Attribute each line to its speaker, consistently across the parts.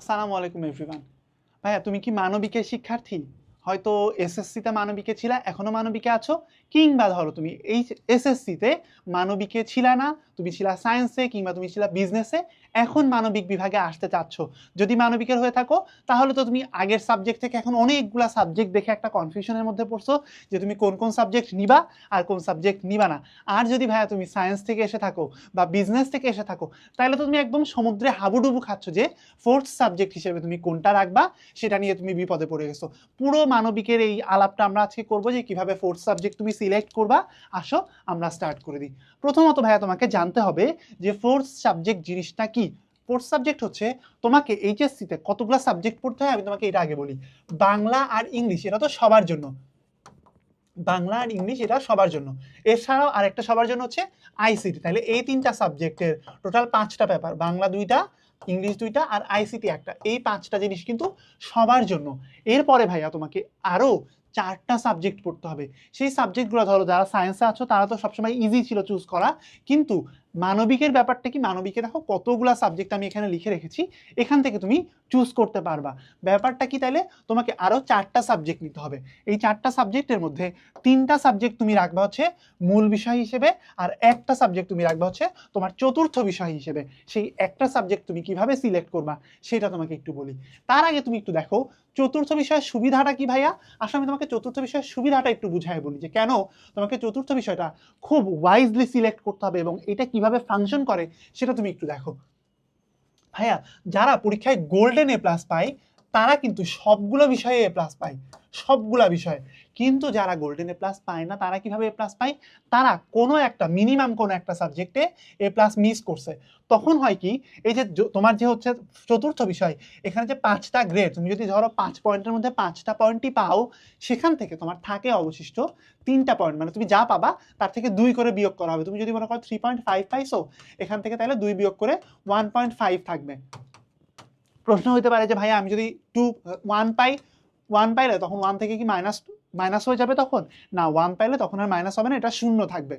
Speaker 1: আসসালামু আলাইকুম এভরিওয়ান ভাইয়া তুমি কি মানবিকের শিক্ষার্থী? হয়তো এসএসসিতে মানবিকে ছিলা, এখনও মানবিকে আছো? কিংবা ধরো তুমি এই এসএসসিতে মানবিকে ছিলা না, তুমি ছিলা সায়েন্সে কিংবা তুমি ছিলা বিজনেসে এখন মানবিক বিভাগে আসতে চাচ্ছ। যদি মানবিকের হয়ে থাকো, তাহলে তো তুমি আগের সাবজেক্ট থেকে এখন অনেকগুলা সাবজেক্ট দেখে একটা কনফিউশনের মধ্যে পড়ছো যে তুমি কোন কোন সাবজেক্ট নিবা আর কোন সাবজেক্ট নিবা না। আর যদি ভাইয়া তুমি সায়েন্স থেকে এসে থাকো বা বিজনেস থেকে এসে থাকো তাহলে তো তুমি একদম সমুদ্রে হাবুডুবু খাচ্ছ যে ফোর্থ সাবজেক্ট হিসেবে তুমি কোনটা রাখবা, সেটা নিয়ে তুমি বিপদে পড়ে গেছো। পুরো মানবিকের এই আলাপটা আমরা আজকে করব যে কীভাবে ফোর্থ সাবজেক্ট তুমি সিলেক্ট করবা, আসো, আমরা স্টার্ট করে দিই। প্রথমত ভাইয়া তোমাকে জানতে হবে যে ফোর্থ সাবজেক্ট জিনিসটা কি? ফোর্থ সাবজেক্ট হচ্ছে তোমাকে এইচএসসিতে কতগুলো সাবজেক্ট পড়তে হয়? আমি তোমাকে এটা আগে বলি। বাংলা আর ইংলিশ, এটা তো সবার জন্য। বাংলা আর ইংলিশ, এটা সবার জন্য। এছাড়াও আরেকটা সবার জন্য হচ্ছে আইসিটি তাহলে এই তিনটা সাবজেক্টের টোটাল পাঁচটা পেপার বাংলা দুইটা ইংলিশ দুইটা আর আইসিটি একটা। এই পাঁচটা জিনিস কিন্তু সবার জন্য। এরপরে ভাইয়া তোমাকে আরও চারটা সাবজেক্ট পড়তে হবে। সেই সাবজেক্টগুলো ধরো, যারা সায়েন্সে আছো, তারা তো সবসময় ইজি ছিল চুজ করা। কিন্তু মানবিকের ব্যাপারটা কি? মানবিকে দেখো কতগুলা সাবজেক্ট আমি এখানে লিখে রেখেছি, এখান থেকে তুমি চুজ করতে পারবা। ব্যাপারটা কি তাইলে? তোমাকে আরও চারটা সাবজেক্ট নিতে হবে। এই চারটা সাবজেক্টের মধ্যে তিনটা সাবজেক্ট তুমি রাখবা হচ্ছে মূল বিষয় হিসেবে আর একটা সাবজেক্ট তুমি রাখবা হচ্ছে তোমার চতুর্থ বিষয় হিসেবে। সেই একটা সাবজেক্ট তুমি কীভাবে সিলেক্ট করবা সেটা তোমাকে একটু বলি। তার আগে তুমি একটু দেখো চতুর্থ বিষয়ের সুবিধাটা কি ভাইয়া? আসলে আমি তোমাকে চতুর্থ বিষয়ের সুবিধাটা একটু বুঝাই বলি যে কেন তোমাকে চতুর্থ বিষয়টা খুব ওয়াইজলি সিলেক্ট করতে হবে এবং এটা কীভাবে ফাংশন করে সেটা তুমি একটু দেখো। ভাইয়া, যারা পরীক্ষায় গোল্ডেন এ প্লাস পায়, তারা কিন্তু সবগুলো বিষয়ে এ প্লাস পায়। সবগুলা বিষয়। কিন্তু যারা গোল্ডেন প্লাস পায় না, তারা কীভাবে এ প্লাস পায়? তারা কোনো একটা মিনিমাম কোনো একটা সাবজেক্টে এ প্লাস মিস করছে। তখন হয় কি, এই যে তোমার যে হচ্ছে চতুর্থ বিষয়, এখানে যে পাঁচটা গ্রেড তুমি যদি ধরো পাঁচ পয়েন্টের মধ্যে পাঁচটা পয়েন্টই পাও, সেখান থেকে তোমার থাকে অবশিষ্ট তিনটা পয়েন্ট। মানে তুমি যা পাবা, তার থেকে দুই করে বিয়োগ করা হবে। তুমি যদি মনে করো থ্রি পয়েন্ট ফাইভ পাইছো, এখান থেকে তাহলে দুই বিয়োগ করে ওয়ান পয়েন্ট ফাইভ থাকবে। প্রশ্ন হতে পারে যে ভাইয়া, আমি যদি টু ওয়ান পাই ওয়ান পাইলে তখন ওয়ান থেকে কি মাইনাস মাইনাস হয়ে যাবে তখন? না ওয়ান পাইলে তখন আর মাইনাস হবে না, এটা শূন্য থাকবে।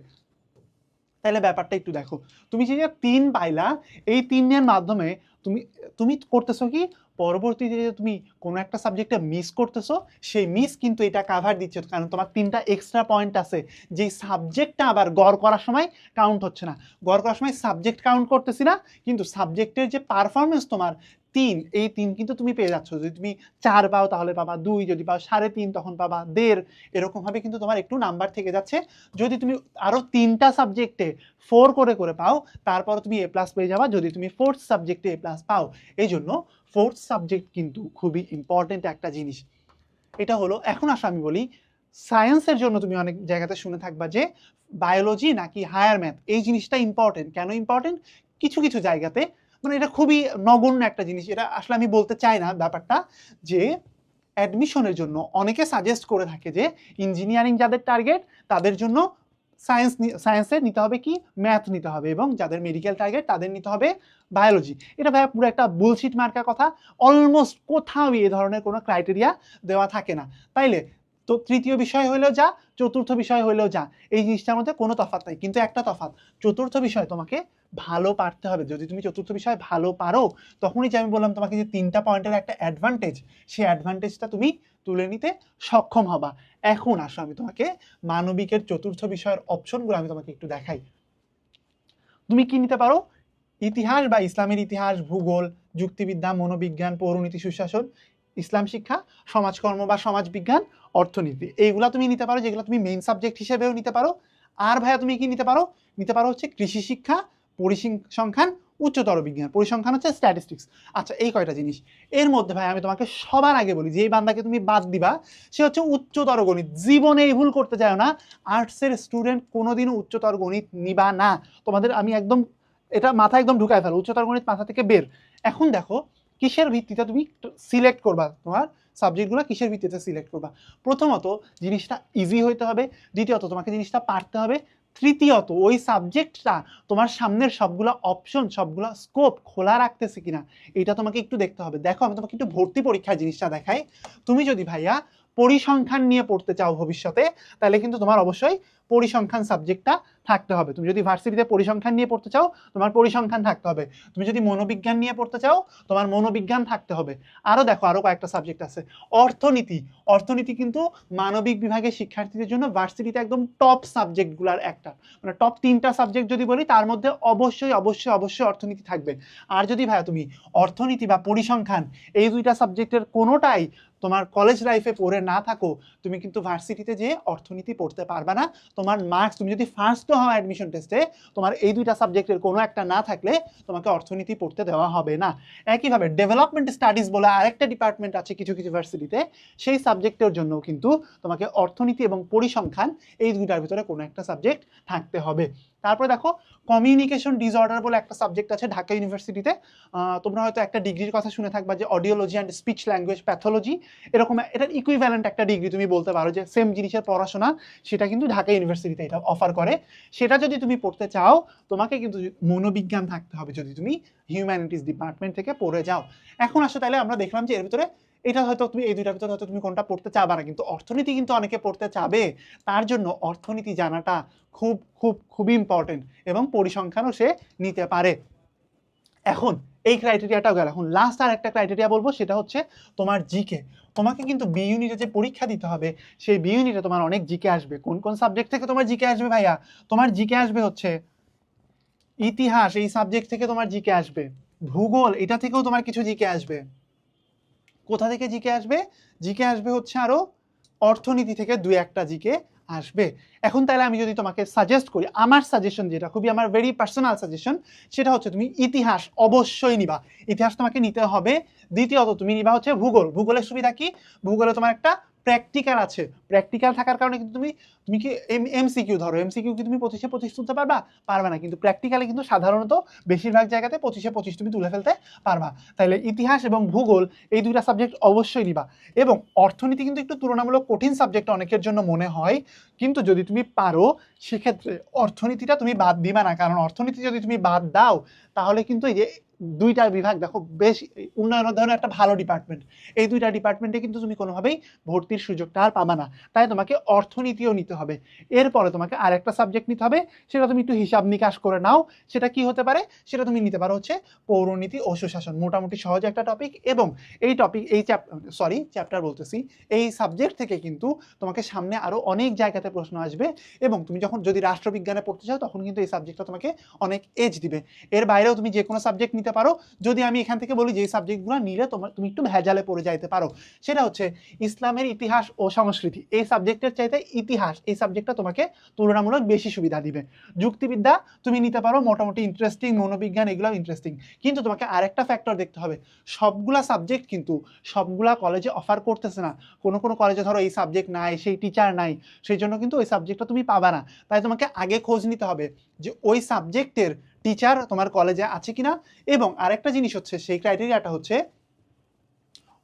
Speaker 1: তাহলে ব্যাপারটা একটু দেখো। তুমি যে তিন পাইলা, এই তিনের মাধ্যমে তুমি তুমি করতেছো কি? পরবর্তীতে যে তুমি কোনো একটা সাবজেক্টে মিস করতেছো, সেই মিস কিন্তু এটা কাভার দিচ্ছে, কারণ তোমার তিনটা এক্সট্রা পয়েন্ট আছে। যেই সাবজেক্টটা আবার গড় করার সময় কাউন্ট হচ্ছে না। গড় করার সময় সাবজেক্ট কাউন্ট করতেছি না, কিন্তু সাবজেক্টের যে পারফরমেন্স তোমার তিন, এই তিন কিন্তু তুমি পেয়ে যাচ্ছ। যদি তুমি চার পাও তাহলে পাবা দুই, যদি পাও সাড়ে তিন তখন পাবা দেড়। এরকমভাবে কিন্তু তোমার একটু নাম্বার থেকে যাচ্ছে। যদি তুমি আরও তিনটা সাবজেক্টে ফোর করে করে পাও, তারপর তুমি এ প্লাস পেয়ে যাবা। যদি তুমি ফোর্থ সাবজেক্টে এ প্লাস পাও, এই জন্য ফোর্থ সাবজেক্ট কিন্তু খুবই ইম্পর্টেন্ট একটা জিনিস। এটা হলো, এখন আসো আমি বলি সায়েন্সের জন্য তুমি অনেক জায়গাতে শুনে থাকবা যে বায়োলজি নাকি হায়ার ম্যাথ এই জিনিসটা ইম্পর্টেন্ট কেন ইম্পর্টেন্ট কিছু কিছু জায়গাতে মানে এটা খুবই নগণ্য একটা জিনিস। এটা আসলে আমি বলতে চাই না ব্যাপারটা যে অ্যাডমিশনের জন্য অনেকে সাজেস্ট করে থাকে যে ইঞ্জিনিয়ারিং যাদের টার্গেট তাদের জন্য সায়েন্স সায়েন্সে নিতে হবে কি? ম্যাথ নিতে হবে এবং যাদের মেডিকেল টার্গেট তাদের নিতে হবে বায়োলজি এটা ভাই পুরো একটা বুলশিট মার্কা কথা। অলমোস্ট কোথাও এই ধরনের কোনো ক্রাইটেরিয়া দেওয়া থাকে না। তাইলে তো তৃতীয় বিষয় হলেও যা, চতুর্থ বিষয় হলেও যা। এই জিনিসটার মধ্যে কোনো তফাৎ নাই, কিন্তু একটা তফাৎ। চতুর্থ বিষয় তোমাকে ভালো পারতে হবে। যদি তুমি চতুর্থ বিষয় ভালো পারো, তখনই যে আমি বললাম তোমাকে যে তিনটা পয়েন্টের একটা অ্যাডভান্টেজ সেই অ্যাডভান্টেজটা তুমি তুলে নিতে সক্ষম হবা। এখন আসো, আমি তোমাকে মানবিকের চতুর্থ বিষয়ের অপশনগুলো আমি তোমাকে একটু দেখাই। তুমি কি নিতে পারো? ইতিহাস বা ইসলামের ইতিহাস, ভূগোল, যুক্তিবিদ্যা, মনোবিজ্ঞান, পৌরনীতি, সুশাসন, ইসলাম শিক্ষা, সমাজকর্ম বা সমাজবিজ্ঞান অর্থনীতি। এইগুলা তুমি নিতে পারো, যেগুলো তুমি মেইন সাবজেক্ট হিসেবেও নিতে পারো। আর ভাইয়া, তুমি কি নিতে পারো? নিতে পারো হচ্ছে কৃষি শিক্ষা, পরিসংখ্যান, উচ্চতর বিজ্ঞান। পরিসংখ্যান হচ্ছে স্ট্যাটিস্টিক্স আচ্ছা এই কয়টা জিনিস। এর মধ্যে ভাই, আমি তোমাকে সবার আগে বলি যে বান্দাকে তুমি বাদ দিবা, সে হচ্ছে উচ্চতর গণিত। জীবনে এই ভুল করতে চাও না। আর্টসের স্টুডেন্ট কোনোদিনও উচ্চতর গণিত নিবা না। তোমাদের আমি একদম, এটা মাথায় একদম ঢুকায় ফেলো। উচ্চতর গণিত মাথা থেকে বের। এখন দেখো, কিসের ভিত্তিতে তুমি সিলেক্ট করবা তোমার? সাবজেক্টগুলো কিসের ভিত্তিতে সিলেক্ট করবা? প্রথমত জিনিসটা ইজি হইতে হবে, দ্বিতীয়ত তোমাকে জিনিসটা পারতে হবে, তৃতীয়ত ওই সাবজেক্টটা তোমার সামনের সবগুলো অপশন সবগুলো স্কোপ খোলা রাখতেছে কিনা, এটা তোমাকে একটু দেখতে হবে। দেখো, আমি তোমাকে একটু ভর্তি পরীক্ষার জিনিসটা দেখাই। তুমি যদি ভাইয়া পরিসংখ্যান নিয়ে পড়তে চাও ভবিষ্যতে, তাহলে কিন্তু তোমার অবশ্যই পরিসংখ্যান সাবজেক্টটা থাকতে হবে। তুমি যদি ভার্সিটিতে পরিসংখ্যান নিয়ে পড়তে চাও, তোমার পরিসংখ্যান থাকতে হবে। তুমি যদি মনোবিজ্ঞান নিয়ে পড়তে চাও, তোমার মনোবিজ্ঞান থাকতে হবে। আরও দেখো আরও কয়েকটা সাবজেক্ট আছে। অর্থনীতি। অর্থনীতি কিন্তু মানবিক বিভাগের শিক্ষার্থীদের জন্য ভার্সিটিতে একদম টপ সাবজেক্টগুলোর একটা। মানে টপ তিনটা সাবজেক্ট যদি বলি, তার মধ্যে অবশ্যই অবশ্যই অবশ্যই অর্থনীতি থাকবে। আর যদি ভাইয়া তুমি অর্থনীতি বা পরিসংখ্যান এই দুইটা সাবজেক্টের কোনোটাই তোমার কলেজ লাইফে পড়ে না থাকো, তুমি কিন্তু ভার্সিটিতে যেয়ে অর্থনীতি পড়তে পারবে না। তোমার মার্কস তুমি যদি ফার্স্টও হও অ্যাডমিশন টেস্টে তোমার এই দুইটা সাবজেক্টের কোনো একটা না থাকলে তোমাকে অর্থনীতি পড়তে দেওয়া হবে না। একইভাবে ডেভেলপমেন্ট স্টাডিজ বলে আরেকটা ডিপার্টমেন্ট আছে কিছু কিছু ইউনিভার্সিটিতে সেই সাবজেক্টের জন্য কিন্তু তোমাকে অর্থনীতি এবং পরিসংখ্যান এই দুইটার ভিতরে কোনো একটা সাবজেক্ট থাকতে হবে। তারপরে দেখো কমিউনিকেশন ডিসঅর্ডার বলে একটা সাবজেক্ট আছে ঢাকা ইউনিভার্সিটিতে তোমরা হয়তো একটা ডিগ্রির কথা শুনে থাকবা যে audiology and speech language pathology এরকম এটার ইকুইভ্যালেন্ট একটা ডিগ্রি তুমি বলতে পারো যে সেম জিনিসের পড়াশোনা, সেটা কিন্তু ঢাকা ইউনিভার্সিটিতে এটা অফার করে। সেটা যদি তুমি পড়তে চাও, তোমাকে কিন্তু মনোবিজ্ঞান থাকতে হবে যদি তুমি হিউম্যানিটিস ডিপার্টমেন্ট থেকে পড়ে যাও। এখন আসো তাহলে আমরা দেখলাম যে এর ভিতরে এটা হয়তো তুমি, এই দুইটার ভিতরে হয়তো তুমি কোনটা পড়তে চাবা না, কিন্তু অর্থনীতি কিন্তু অনেকে পড়তে চাবে। তার জন্য অর্থনীতি জানাটা খুব খুব খুবই ইম্পর্টেন্ট এবং পরিসংখ্যানও সে নিতে পারে। এখন, এই ক্রাইটেরিয়াটাও গেল। এখন লাস্ট আর একটা ক্রাইটেরিয়া বলব, সেটা হচ্ছে তোমার জিকে তোমাকে কিন্তু বি ইউনিটে যে পরীক্ষা দিতে হবে, সেই বি ইউনিটে তোমার অনেক জিকে আসবে। কোন কোন সাবজেক্ট থেকে তোমার জিকে আসবে ভাইয়া? তোমার জিকে আসবে হচ্ছে ইতিহাস, এই সাবজেক্ট থেকে তোমার জিকে আসবে। ভূগোল, এটা থেকেও তোমার কিছু জিকে আসবে। কোথা থেকে জিকে আসবে? জিকে আসবে হচ্ছে আরও অর্থনীতি থেকে দুই একটা জিকে আসবে। এখন তাহলে আমি যদি তোমাকে সাজেস্ট করি, আমার সাজেশন যেটা, খুবই আমার ভেরি পার্সোনাল সাজেশন সেটা হচ্ছে তুমি ইতিহাস অবশ্যই নিবা। ইতিহাস তোমাকে নিতে হবে। দ্বিতীয়ত তুমি নিবা হচ্ছে ভূগোল। ভূগোলের সুবিধা কি? ভূগোলে তোমার একটা প্র্যাকটিক্যাল আছে। প্র্যাকটিক্যাল থাকার কারণে কিন্তু তুমি তুমি কি এম এমসিকিউ ধরো। এমসিকিউ কি তুমি পঁচিশে পঁচিশ তুলতে পারবা? পারবে না। কিন্তু প্র্যাকটিক্যালে কিন্তু সাধারণত বেশিরভাগ জায়গাতে পঁচিশে পঁচিশ তুমি তুলে ফেলতে পারবা। তাহলে ইতিহাস এবং ভূগোল এই দুইটা সাবজেক্ট অবশ্যই নিবা। এবং অর্থনীতি কিন্তু একটু তুলনামূলক কঠিন সাবজেক্ট অনেকের জন্য মনে হয়। কিন্তু যদি তুমি পারো, সেক্ষেত্রে অর্থনীতিটা তুমি বাদ দিবা না। কারণ অর্থনীতি যদি তুমি বাদ দাও, তাহলে কিন্তু এই যে দুইটা বিভাগ, দেখো, বেশ উন্নয়ন অধ্যয়নের একটা ভালো ডিপার্টমেন্ট এই দুইটা ডিপার্টমেন্টে কিন্তু তুমি কোনোভাবেই ভর্তির সুযোগটা আর পাবা না। তাই তোমাকে অর্থনীতিও নিতে হবে। এরপরে তোমাকে আরেকটা সাবজেক্ট নিতে হবে, সেটা তুমি একটু হিসাব নিকাশ করে নাও। সেটা কি হতে পারে? সেটা তুমি নিতে পারো হচ্ছে পৌরনীতি ও সুশাসন। মোটামুটি সহজ একটা টপিক এবং এই টপিক এই চ্যাপ্টার সরি চ্যাপ্টার বলতেছি, এই সাবজেক্ট থেকে কিন্তু তোমাকে সামনে আরও অনেক জায়গাতে প্রশ্ন আসবে এবং তুমি যখন যদি রাষ্ট্রবিজ্ঞানে পড়তে চাও, তখন কিন্তু এই সাবজেক্টটা তোমাকে অনেক এজ দিবে। এর বাইরেও তুমি যে কোনো সাবজেক্ট নিতে পারো। যদি আমি এখান থেকে বলি যে সাবজেক্টগুলো নিলে তোমার, তুমি একটু ভেজালে পড়ে যাইতে পারো। সেটা হচ্ছে ইসলামের ইতিহাস ও সংস্কৃতি। এই সাবজেক্টের চাইতে ইতিহাস এই সাবজেক্টটা তোমাকে তুলনামূলক বেশি সুবিধা দিবে। যুক্তিবিদ্যা তুমি নিতে পারো, মোটামুটি ইন্টারেস্টিং মনোবিজ্ঞান এগুলো ইন্টারেস্টিং কিন্তু তোমাকে আরেকটা ফ্যাক্টর দেখতে হবে। সবগুলা সাবজেক্ট কিন্তু সবগুলা কলেজে অফার করতেছে না। কোনো কোনো কলেজে ধরো এই সাবজেক্ট নাই, সেই টিচার নাই, সেই জন্য কিন্তু ওই সাবজেক্টটা তুমি পাবা না। তাই তোমাকে আগে খোঁজ নিতে হবে যে ওই সাবজেক্টের টিচার তোমার কলেজে আছে কিনা। এবং আরেকটা জিনিস হচ্ছে, সেই ক্রাইটেরিয়াটা হচ্ছে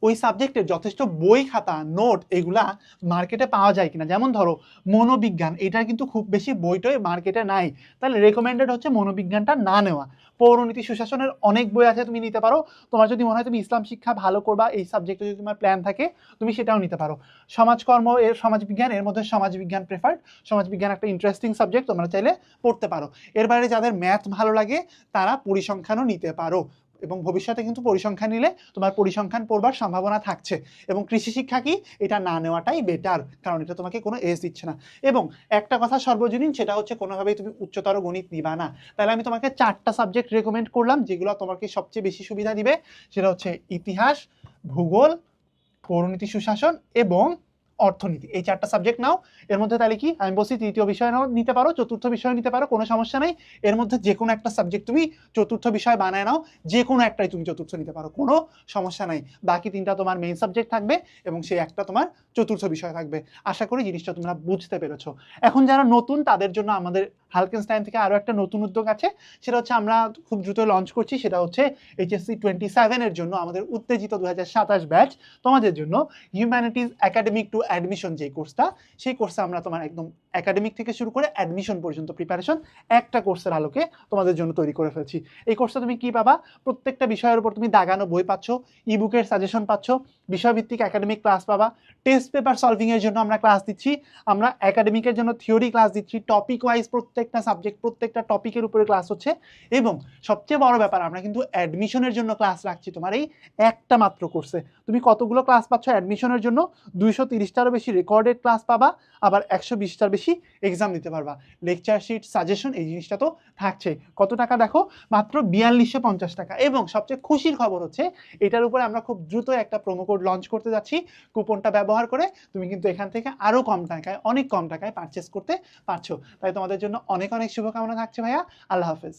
Speaker 1: ওই সাবজেক্টের যথেষ্ট বই খাতা নোট এগুলা মার্কেটে পাওয়া যায় কিনা। যেমন ধরো, মনোবিজ্ঞান, এটার কিন্তু খুব বেশি বইটই মার্কেটে নাই। তাহলে রেকমেন্ডেড হচ্ছে মনোবিজ্ঞানটা না নেওয়া। পৌরনীতি, সুশাসনের অনেক বই আছে তুমি নিতে পারো। তোমার যদি মনে হয় তুমি ইসলাম শিক্ষা ভালো করবা, এই সাবজেক্টে যদি তোমার প্ল্যান থাকে, তুমি সেটাও নিতে পারো। সমাজকর্ম এর সমাজবিজ্ঞান এর মধ্যে সমাজবিজ্ঞান প্রেফার্ড সমাজবিজ্ঞান একটা ইন্টারেস্টিং সাবজেক্ট তোমরা চাইলে পড়তে পারো। এর বাইরে যাদের ম্যাথ ভালো লাগে, তারা পরিসংখ্যানও নিতে পারো। এবং ভবিষ্যতে কিন্তু পরিসংখ্যান নিলে তোমার পরিসংখ্যান পড়বার সম্ভাবনা থাকছে। এবং কৃষি শিক্ষা কি? এটা না নেওয়াটাই বেটার কারণ এটা তোমাকে কোনো এজ দিচ্ছে না। এবং একটা কথা সর্বজনীন, সেটা হচ্ছে কোনোভাবেই তুমি উচ্চতর গণিত নিবা না। তাহলে আমি তোমাকে চারটা সাবজেক্ট রেকমেন্ড করলাম, যেগুলো তোমাকে সবচেয়ে বেশি সুবিধা দিবে। সেটা হচ্ছে ইতিহাস, ভূগোল পৌরনীতি সুশাসন এবং অর্থনীতি। এই চারটা সাবজেক্ট নাও, এর মধ্যে তাহলে কি? আমি বলছি তৃতীয় বিষয় নাও নিতে পারো, চতুর্থ বিষয় নিতে পারো, কোনো সমস্যা নেই। এর মধ্যে যে কোনো একটা সাবজেক্ট তুমি চতুর্থ বিষয় বানায় নাও যে কোনো একটাই তুমি চতুর্থ নিতে পারো, কোনো সমস্যা নাই। বাকি তিনটা তোমার মেইন সাবজেক্ট থাকবে এবং সেই একটা তোমার চতুর্থ বিষয় থাকবে। আশা করি জিনিসটা তোমরা বুঝতে পেরেছ। এখন যারা নতুন, তাদের জন্য আমাদের হালকেনস্টাইন থেকে আরও একটা নতুন উদ্যোগ আছে। সেটা হচ্ছে আমরা খুব দ্রুত লঞ্চ করছি, সেটা হচ্ছে এইচএসসি টোয়েন্টি সেভেনের জন্য আমাদের উত্তেজিত দু হাজার সাতাশ ব্যাচ তোমাদের জন্য হিউম্যানিটিজ একাডেমিক টু অ্যাডমিশন যে কোর্সটা সেই কোর্সে আমরা তোমার একদম একাডেমিক থেকে শুরু করে অ্যাডমিশন পর্যন্ত প্রিপারেশন একটা কোর্সের আলোকে তোমাদের জন্য তৈরি করে ফেলছি। এই কোর্সটা তুমি কি পাবা? প্রত্যেকটা বিষয়ের উপর তুমি দাগানো বই পাচ্ছ ইবুকের সাজেশন পাচ্ছ বিষয়ভিত্তিক একাডেমিক ক্লাস পাবা। টেস্ট পেপার সলভিং এর জন্য আমরা ক্লাস দিচ্ছি। আমরা একাডেমিকের জন্য থিওরি ক্লাস দিচ্ছি। টপিক ওয়াইজ প্রত্যেকটা সাবজেক্ট প্রত্যেকটা টপিকের উপরে ক্লাস হচ্ছে। এবং সবচেয়ে বড় ব্যাপার, আমরা কিন্তু অ্যাডমিশনের জন্য ক্লাস রাখছি তোমার এই একটা মাত্র কোর্সে তুমি কতগুলো ক্লাস পাচ্ছ অ্যাডমিশনের জন্য? দুইশো তিরিশটারও বেশি রেকর্ডেড ক্লাস পাবা, আবার একশো বিশটার বেশি এক্সাম দিতে পারবা। লেকচার শিট সাজেশন এই জিনিসটা তো থাকছে কত টাকা দেখো? মাত্র বিয়াল্লিশশো পঞ্চাশ টাকা। এবং সবচেয়ে খুশির খবর হচ্ছে, এটার উপরে আমরা খুব দ্রুত একটা প্রোমো কোড লঞ্চ করতে যাচ্ছি কুপনটা ব্যবহার করে তুমি কিন্তু এখান থেকে আরও কম টাকায়, অনেক কম টাকায় পারচেস করতে পারছ। তাই তোমাদের জন্য অনেক অনেক শুভকামনা থাকছে ভাইয়া। আল্লাহ হাফেজ।